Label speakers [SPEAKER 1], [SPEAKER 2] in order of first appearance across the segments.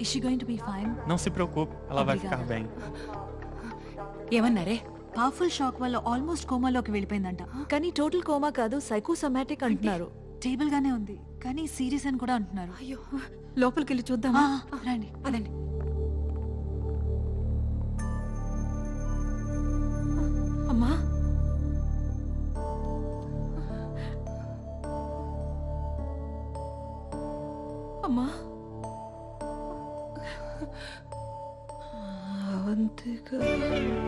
[SPEAKER 1] Is she going to be fine
[SPEAKER 2] Não se preocupe, ela vai ficar bem.
[SPEAKER 3] ఏమన్నారే?
[SPEAKER 1] Powerful shock వల్ల almost కోమాలోకి వెళ్ళిపోయిందంట.
[SPEAKER 4] కానీ total coma కాదు సైకోసమాటిక్ అంటున్నారు.
[SPEAKER 1] స్టేబుల్ గానే ఉంది. కానీ సీరియస్ అని కూడా అంటున్నారు.
[SPEAKER 3] అయ్యో లోపలికి వెళ్ళి చూద్దామా
[SPEAKER 1] రండి
[SPEAKER 3] అదండి అమ్మా. అమ్మా. అవంతిక అవంతిక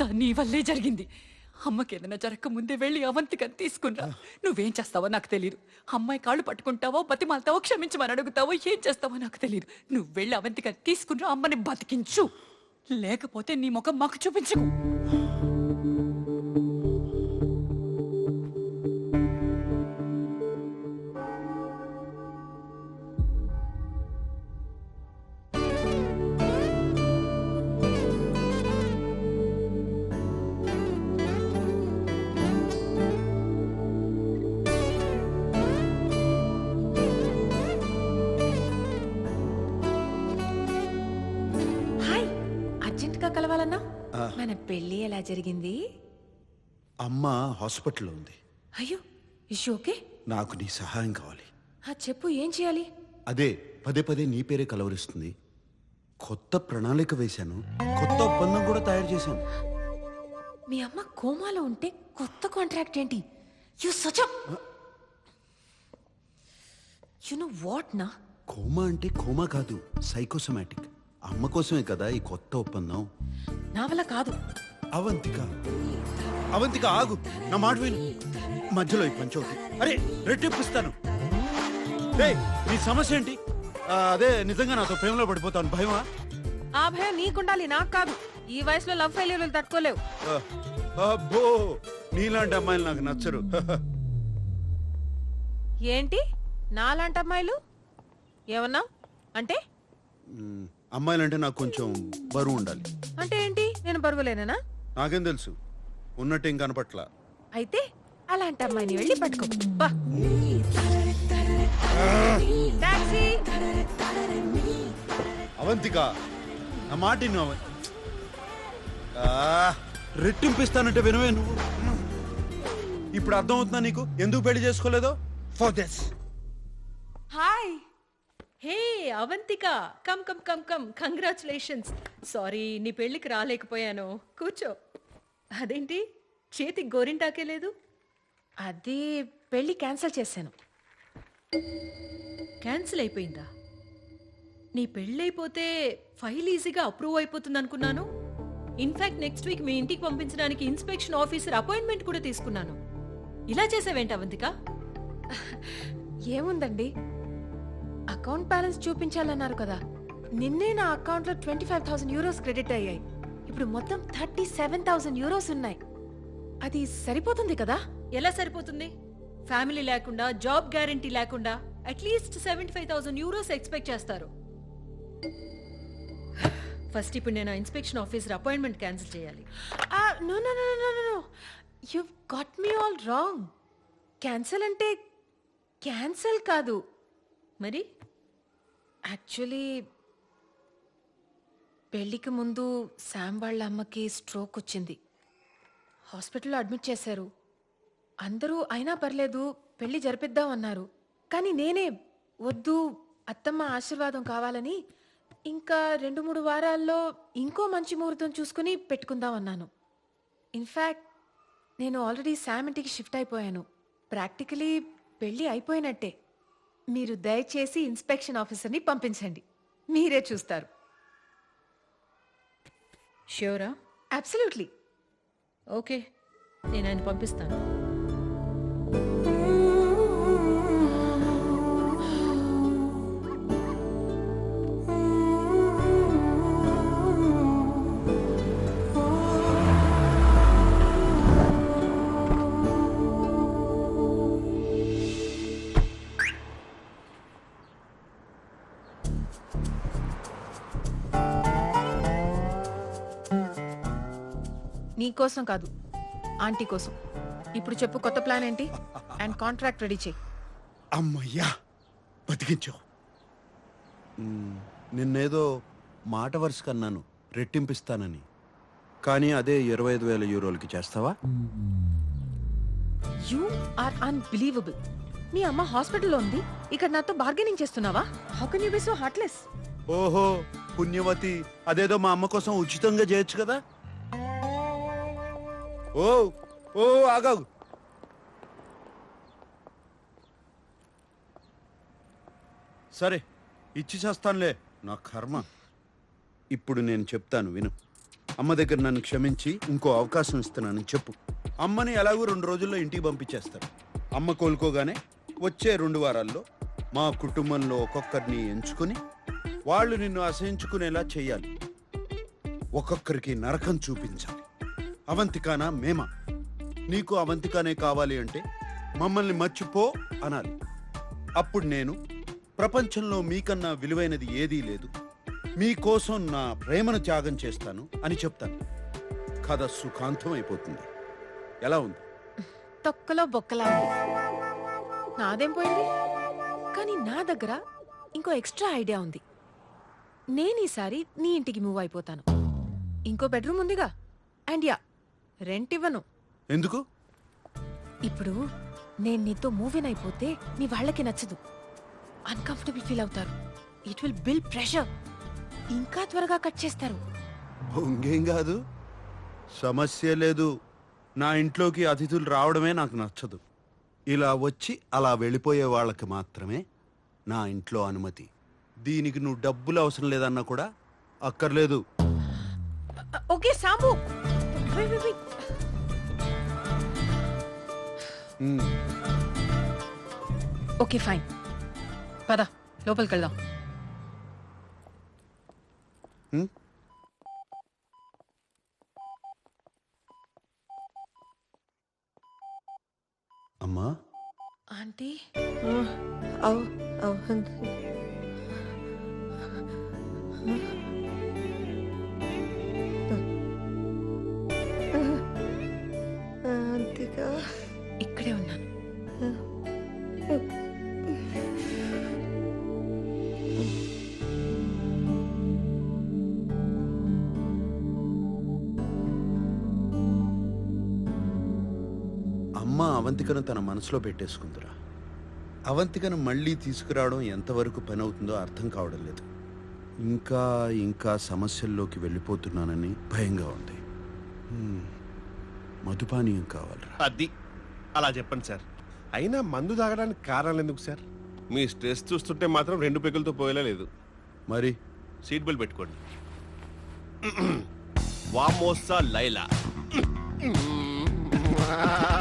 [SPEAKER 3] అంతా నీ వల్లే జరిగింది. అమ్మకి ఏదైనా జరగక ముందే వెళ్ళి అవంతికని తీసుకున్నా నువ్వేం చేస్తావో నాకు తెలియదు అమ్మాయి కాళ్ళు పట్టుకుంటావో బతిమాలతావో క్షమించమని అడుగుతావో ఏం చేస్తావో నాకు తెలియదు నువ్వు వెళ్ళి అవంతికని తీసుకున్నా అమ్మని బతికించు. లేకపోతే నీ ముఖం మాకు చూపించకు. మన పెళ్ళి ఎలా జరిగింది?
[SPEAKER 5] అమ్మ హాస్పిటల్లో ఉంది.
[SPEAKER 3] అయ్యో ఇష్యూ ఓకే?
[SPEAKER 5] నాకు నీ సహాయం కావాలి.
[SPEAKER 3] ఆ చెప్పు ఏం చేయాలి?
[SPEAKER 5] అదే పదే పదే నీ పేరే కలవరిస్తుంది. కొత్త ప్రణాళిక వేశాను. కొత్త ఒప్పందం కూడా తయారు చేశాను.
[SPEAKER 3] మీ అమ్మ కోమాలో ఉంటే కొత్త కాంట్రాక్ట్ ఏంటి? You such you know what నా?
[SPEAKER 5] కోమా అంటే కోమా కాదు సైకోసమాటిక్ అమ్మ కోసమే కదా ఈ కొత్త ఒప్పందం?
[SPEAKER 3] నా వల్ల కాదు.
[SPEAKER 5] అవంతిక. అవంతిక ఆగు. నా మాట విను. మధ్యలో ఈ పంచవతి అరే రెట్టిప్పిస్తాను నీ సమస్య ఏంటి? ఆ, అదే నిజంగా నాతో ప్రేమలో పడిపోతాను. భయమా?
[SPEAKER 6] ఆ భయం నీకుండాలి నాకు కాదు. ఈ వయసులో లవ్ ఫెయిల్యూర్లు తట్టుకోలేవు.
[SPEAKER 5] ఆ, అబ్బో నీలాంటి అమ్మాయిలు నాకు నచ్చరు.
[SPEAKER 6] ఏంటి? నాలాంటి అమ్మాయిలు? ఏమన్నా అంటే?
[SPEAKER 5] మ్, అమ్మాయిలంటే నాకు కొంచెం బరువు ఉండాలి.
[SPEAKER 6] అంటే ఏంటి? నేను బరువులేనా
[SPEAKER 5] నాకేం తెలుసు. ఉన్నట్టు ఏం కనపట్ల.
[SPEAKER 6] అయితే అలాంటి అమ్మాయిని వెళ్ళి పట్టుకో. బా. టాక్సీ.
[SPEAKER 5] అవంతిక నా మాట విను అవ- ఆ, రెట్టింపిస్తానంటే వినవే నువ్వు. ఇప్పుడు అర్థమవుతుందా నీకు? ఎందుకు పెళ్ళి చేసుకోలేదో? For this
[SPEAKER 7] hi hey Avantika come come come come congratulations. Sorry నీ పెళ్ళికి రాలేకపోయాను. కూర్చో. అదేంటి? చేతికి గోరింటాకే లేదు?
[SPEAKER 3] అది పెళ్ళి క్యాన్సిల్ చేశాను.
[SPEAKER 7] క్యాన్సిల్ అయిపోయిందా? నీ పెళ్ళైపోతే ఫైల్ ఈజీగా అప్రూవ్ అయిపోతుంది అనుకున్నాను ఇన్ఫాక్ట్ నెక్స్ట్ వీక్ మీ ఇంటికి పంపించడానికి ఇన్స్పెక్షన్ ఆఫీసర్ అపాయింట్మెంట్ కూడా తీసుకున్నాను. ఇలా చేసావేంటి అవంతిక?
[SPEAKER 3] ఏముందండి? అకౌంట్ బ్యాలెన్స్ చూపించాలన్నారు కదా. నిన్నే నా అకౌంట్లో twenty five thousand euros credit అయ్యాయి. ఇప్పుడు మొత్తం థర్టీ సెవెన్ థౌసండ్ యూరోస్ ఉన్నాయి. అది సరిపోతుంది కదా?
[SPEAKER 7] ఎలా సరిపోతుంది? ఫ్యామిలీ లేకుండా జాబ్ గ్యారంటీ లేకుండా at least seventy five thousand euros expect చేస్తారు. ఫస్ట్ ఇప్పుడు నేను ఇన్స్పెక్షన్ ఆఫీసర్ అపాయింట్మెంట్ క్యాన్సిల్ చేయాలి.
[SPEAKER 3] No no no no no you got me all wrong cancel అంటే క్యాన్సిల్ కాదు.
[SPEAKER 7] మరి?
[SPEAKER 3] యాక్చువల్లీ పెళ్ళికి ముందు శామ్ వాళ్ళ అమ్మకి స్ట్రోక్ వచ్చింది. హాస్పిటల్లో అడ్మిట్ చేశారు. అందరూ అయినా పర్లేదు పెళ్ళి జరిపిద్దాం అన్నారు. కానీ నేనే వద్దు అత్తమ్మ ఆశీర్వాదం కావాలని ఇంకా రెండు మూడు వారాల్లో ఇంకో మంచి ముహూర్తం చూసుకుని పెట్టుకుందాం అన్నాను. ఇన్ఫ్యాక్ట్ నేను ఆల్రెడీ శామ్ ఇంటికి షిఫ్ట్ అయిపోయాను. ప్రాక్టికలీ పెళ్ళి అయిపోయినట్టే. మీరు దయచేసి ఇన్స్పెక్షన్ ఆఫీసర్ని పంపించండి. మీరే చూస్తారు.
[SPEAKER 7] ష్యూరా
[SPEAKER 3] అబ్సల్యూట్లీ
[SPEAKER 7] ఓకే నేను ఆయన పంపిస్తాను.
[SPEAKER 3] నీ కోసం కాదు ఆంటీ కోసం. ఇప్పుడు చెప్పు కొత్త ప్లాన్ ఏంటి? అండ్ కాంట్రాక్ట్ రెడీ చేయి.
[SPEAKER 5] అమ్మయ్యా బతికించావు మ్, నిన్నేదో మాట వరుస అన్నాను రెట్టింపిస్తానని. కానీ అదే ఇరవై ఐదు వేల యూరోలకి చేస్తావా?
[SPEAKER 3] యూ ఆర్ అన్బిలీవబుల్ మీ అమ్మ హాస్పిటల్లో ఉంది ఇక్కడ నాతో బార్గెనింగ్ చేస్తున్నావా? How can you be so heartless
[SPEAKER 5] ఓహో పుణ్యవతి అదేదో మా అమ్మ కోసం ఉచితంగా చేయొచ్చు కదా? ఓ ఓ ఆగాగు. సరే ఇచ్చి చేస్తానులే. నా కర్మ. ఇప్పుడు నేను చెప్తాను విను. అమ్మ దగ్గర నన్ను క్షమించి ఇంకో అవకాశం ఇస్తున్నానని చెప్పు. అమ్మని ఎలాగో రెండు రోజుల్లో ఇంటికి పంపించేస్తారు. అమ్మ కోలుకోగానే వచ్చే రెండు వారాల్లో మా కుటుంబంలో ఒక్కొక్కరిని ఎంచుకొని వాళ్ళు నిన్ను అసహించుకునేలా చేయాలి. ఒక్కొక్కరికి నరకం చూపించాలి. అవంతికానా మేమా? నీకు అవంతికానే కావాలి అంటే మమ్మల్ని మర్చిపో అనాలి. అప్పుడు నేను ప్రపంచంలో మీకన్నా విలువైనది ఏదీ లేదు. మీకోసం నా ప్రేమను త్యాగం చేస్తాను అని చెప్తాను. కథ సుఖాంతం అయిపోతుంది ఎలా ఉంది?
[SPEAKER 3] తొక్కలో బొక్కలా ఉంది. నాదేం పోయింది? కానీ నా దగ్గర ఇంకో ఎక్స్ట్రా ఐడియా ఉంది. నేను ఈసారి నీ ఇంటికి మూవ్ అయిపోతాను. ఇంకో బెడ్రూమ్ ఉందిగా. అండ్ యా రెంట్ ఇవ్వను
[SPEAKER 5] ఎందుకు?
[SPEAKER 3] ఇప్పుడు నేను నీతో మూవ్ ఇన్ అయిపోతే నీ వాళ్ళకి నచ్చదు. అన్కంఫర్టబుల్ ఫీల్ అవుతారు. ఇట్ విల్ బిల్డ్ ప్రెషర్ ఇంకా త్వరగా కట్ చేస్తారు.
[SPEAKER 5] ఇంకేం కాదు. సమస్య లేదు. నా ఇంట్లోకి అతిథులు రావడమే నాకు నచ్చదు. ఇలా వచ్చి అలా వెళ్ళిపోయే వాళ్ళకి మాత్రమే నా ఇంట్లో అనుమతి. దీనికి నువ్వు డబ్బులు అవసరం లేదన్నా కూడా అక్కర్లేదు.
[SPEAKER 3] Okay Sambu Wait, wait, wait. Okay fine పద లోపలికి వెళ్దాం.
[SPEAKER 5] ఉమ్. అమ్మా?
[SPEAKER 3] ఆంటీ?
[SPEAKER 4] అవ్
[SPEAKER 5] అవంతికను తన మనసులో పెట్టేసుకుందిరా. అవంతికను మళ్ళీ తీసుకురావడం ఎంతవరకు పని అవుతుందో అర్థం కావడం లేదు. ఇంకా ఇంకా సమస్యల్లోకి వెళ్ళిపోతున్నానని భయంగా ఉంది. మధుపానీయం కావాలరా.
[SPEAKER 8] అది. అలా చెప్పండి సార్. అయినా మందు తాగడానికి కారణాలు ఎందుకు సార్? మీ స్ట్రెస్ చూస్తుంటే మాత్రం రెండు పెగులతో పోయేలా లేదు.
[SPEAKER 5] మరి?
[SPEAKER 8] సీట్ బెల్ట్ పెట్టుకోండి. వామోసా లైలా.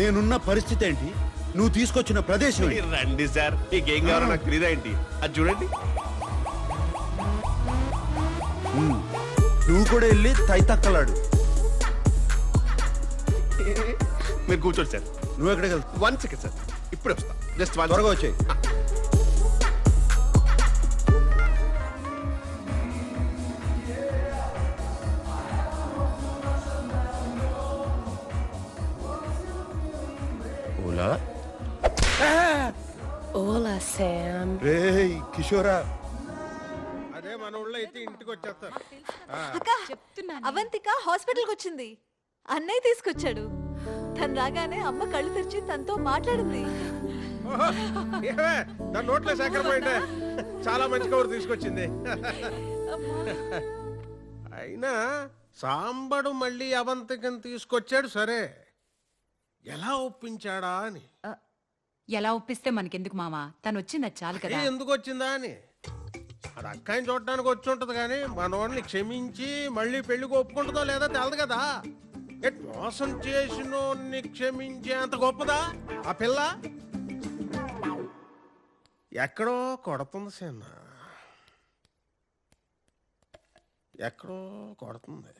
[SPEAKER 5] నేనున్న పరిస్థితి ఏంటి? నువ్వు తీసుకొచ్చిన ప్రదేశం ఏంటి?
[SPEAKER 8] మీరు రండి సార్. మీకేం కావాలో నాకు తెలియదా ఏంటి? అది చూడండి.
[SPEAKER 5] నువ్వు కూడా వెళ్ళి తైతక్కలాడు.
[SPEAKER 8] మీరు కూర్చోండి సార్.
[SPEAKER 5] నువ్వు ఎక్కడికి వెళ్తావు?
[SPEAKER 8] One second sir. ఇప్పుడే వస్తా. జస్ట్ వన్
[SPEAKER 5] త్వరగా వచ్చాయి.
[SPEAKER 3] శామ్
[SPEAKER 5] రేయ్ కిషోరా.
[SPEAKER 8] అదే మన ఊళ్ళో అయితే ఇంటికి వచ్చేస్తారు
[SPEAKER 4] అక్క అవంతిక హాస్పిటల్కి వచ్చింది. అన్నయ్య తీసుకొచ్చాడు. తను రాగానే అమ్మ కళ్ళు తెరిచి తనతో మాట్లాడింది.
[SPEAKER 8] దాని నోట్లో సేకర పోయింటే చాలా మంచి కబురు తీసుకొచ్చింది. అయినా సాంబడు మళ్ళీ అవంతికం తీసుకొచ్చాడు సరే. ఎలా ఒప్పించాడా అని.
[SPEAKER 9] ఎలా ఒప్పిస్తే మనకెందుకు మావా తను వచ్చింది చాలు కదా?
[SPEAKER 8] ఎందుకు వచ్చిందా అని? అది అక్కాయిని చూడటానికి వచ్చి ఉంటది కానీ మనోడిని క్షమించి మళ్ళీ పెళ్ళికి ఒప్పుకుంటుందో లేదో తెలదు కదా. ఎట్ మోసం చేసినోడిని క్షమించే అంత గొప్పదా? ఆ పిల్ల? ఎక్కడో కొడుతుంది సేన. ఎక్కడో కొడుతుంది.